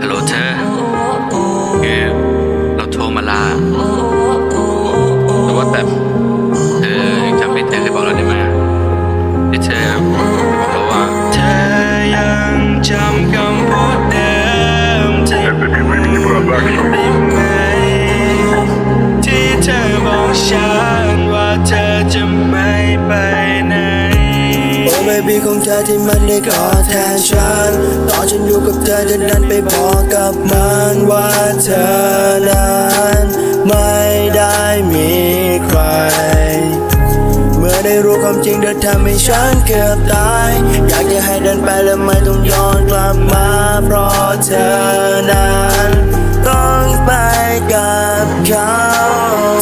ฮัลโหลเธอคืเราโทรมาลาแต่ว่าแบบเธอยังจำไม่เธอเคยบอกเราได้ไหมที่เธอบอกว่าเธอยังจำคำพูดเดิมที่ที่เธอบอกฉันว่าเธอ บีของเธอที่มันได้กอแทนฉันตอนฉันอยู่กับเธอเธอนั้นไปบอกกับมันว่าเธอนั้นไม่ได้มีใคร เมื่อได้รู้ความจริงเธอทำให้ฉันเกือบตาย อยากจะให้เดินไปแล้วไม่ต้องย้อนกลับมาเพราะเธอนั้นต้องไปกับเขา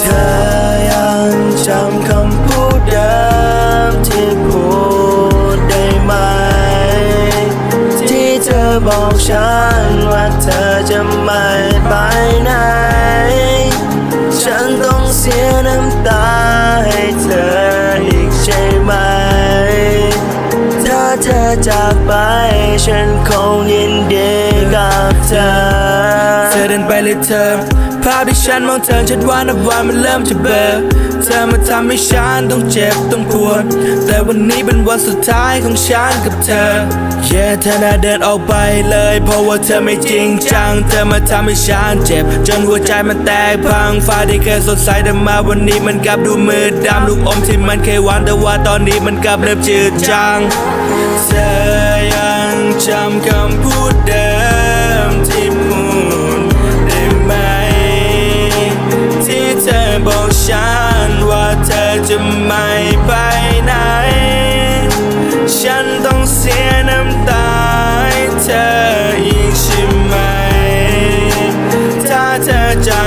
เธอยังจำ บอกฉันว่าเธอจะไม่ไปไหน ฉันต้องเสียน้ำตาให้เธออีกใช่ไหม ถ้าเธอจากไปฉันคงยินดีกับเธอ เธอเดินไปเลยเธอ ภาพที่ฉันมองเธอชัดว่านับวันมันเริ่มจะเบื่อเธอมาทำให้ฉันต้องเจ็บต้องปวด แต่วันนี้เป็นวันสุดท้ายของฉันกับเธอแค่เธอน่าเดินออกไปเลย เพราะว่าเธอไม่จริงจัง เธอมาทำให้ฉันเจ็บ จนหัวใจมันแตกพังฟ้าที่เคยสดใสแต่มาวันนี้มันกลับดูมืดดำลูกอมที่มันเคยหวานแต่ว่าตอนนี้มันกลับเริ่มจืดจางเธอยังจำคำพูดเดิม ไปไหน ฉันต้องเสียน้ำตาเธออีกใช่ไหม ถ้าเธอจะ